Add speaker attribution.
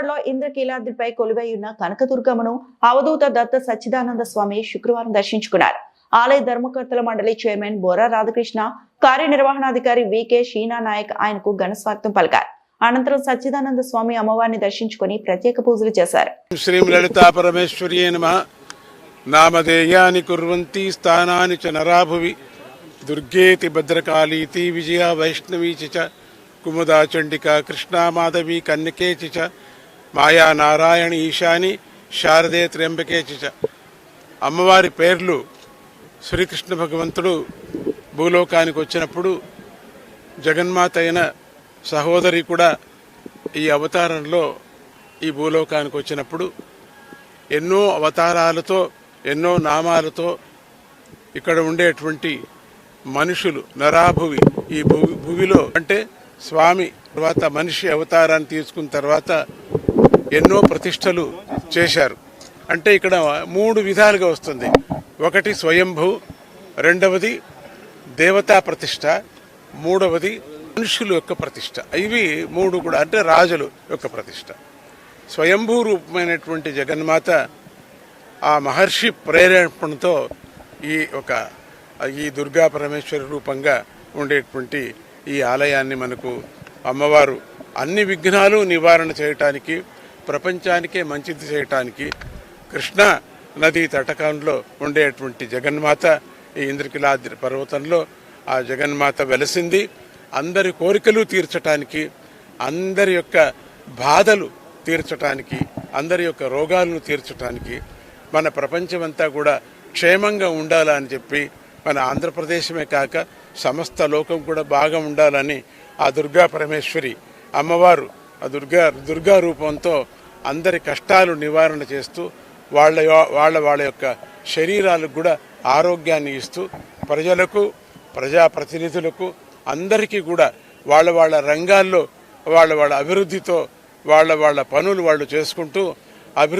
Speaker 1: విజయవాడలో ఇంద్రకీలాద్రిపై కొలువై ఉన్న కనకదుర్గమ్మను అవధూత దత్త సచ్చిదానంద స్వామి శుక్రవారం దర్శించుకున్నారు. ఆలయ ధర్మకర్తల మండలి చైర్మన్ బొర్రా రాధాకృష్ణ కార్యనిర్వహణాధికారి వికే షీనా నాయక్ ఆయనకు ఘనస్వాగతం పలికారు. అనంతరం సచ్చిదానంద స్వామి అమ్మవారిని దర్శించుకుని ప్రత్యేక పూజలు చేశారు.
Speaker 2: శ్రీ లలితా పరమేశ్వర్యే నమ. నామధేయాని కుర్వంతి స్థానాని చ నరాభువి. దుర్గేతి భద్రకాళీతి విజయ వైష్ణవీ చ. కుముదా చండికా కృష్ణా మాధవి కన్యకే చ. మాయా నారాయణ ఈశాని శారదే త్ర్యంబకే చ అమ్మవారి పేర్లు శ్రీకృష్ణ భగవంతుడు భూలోకానికి వచ్చినప్పుడు జగన్మాత అయిన సహోదరి కూడా ఈ అవతారంలో ఈ భూలోకానికి వచ్చినప్పుడు ఎన్నో అవతారాలతో ఎన్నో నామాలతో ఇక్కడ ఉండేటువంటి మనుషులు నరాభువి ఈ భూ భువిలో అంటే స్వామి తర్వాత మనిషి అవతారాన్ని తీసుకున్న తర్వాత ఎన్నో ప్రతిష్టలు చేశారు. అంటే ఇక్కడ మూడు విధాలుగా వస్తుంది. ఒకటి స్వయంభూ రెండవది దేవతా ప్రతిష్ట మూడవది మనుషుల యొక్క ప్రతిష్ట. ఇవి మూడు కూడా అంటే రాజుల యొక్క ప్రతిష్ట. స్వయంభూ రూపమైనటువంటి జగన్మాత ఆ మహర్షి ప్రేరేపణతో ఈ ఒక ఈ దుర్గా పరమేశ్వరి రూపంగా ఉండేటువంటి ఈ ఆలయాన్ని మనకు అమ్మవారు అన్ని విఘ్నాలు నివారణ చేయటానికి ప్రపంచానికే మంచిది చేయటానికి కృష్ణా నదీ తటకంలో ఉండేటువంటి జగన్మాత ఈ ఇంద్రకిలాద్రి పర్వతంలో ఆ జగన్మాత వెలసింది. అందరి కోరికలు తీర్చటానికి అందరి యొక్క బాధలు తీర్చటానికి అందరి యొక్క రోగాలను తీర్చటానికి మన ప్రపంచమంతా కూడా క్షేమంగా ఉండాలని చెప్పి మన ఆంధ్రప్రదేశమే కాక సమస్త లోకం కూడా బాగా ఉండాలని ఆ దుర్గా పరమేశ్వరి అమ్మవారు ఆ దుర్గా దుర్గా రూపంతో అందరి కష్టాలు నివారణ చేస్తూ వాళ్ళ వాళ్ళ వాళ్ళ యొక్క శరీరాలకు కూడా ఆరోగ్యాన్ని ఇస్తూ ప్రజలకు ప్రజాప్రతినిధులకు అందరికీ కూడా వాళ్ళ వాళ్ళ రంగాల్లో వాళ్ళ వాళ్ళ అభివృద్ధితో వాళ్ళ వాళ్ళ పనులు వాళ్ళు చేసుకుంటూ అభివృద్ధి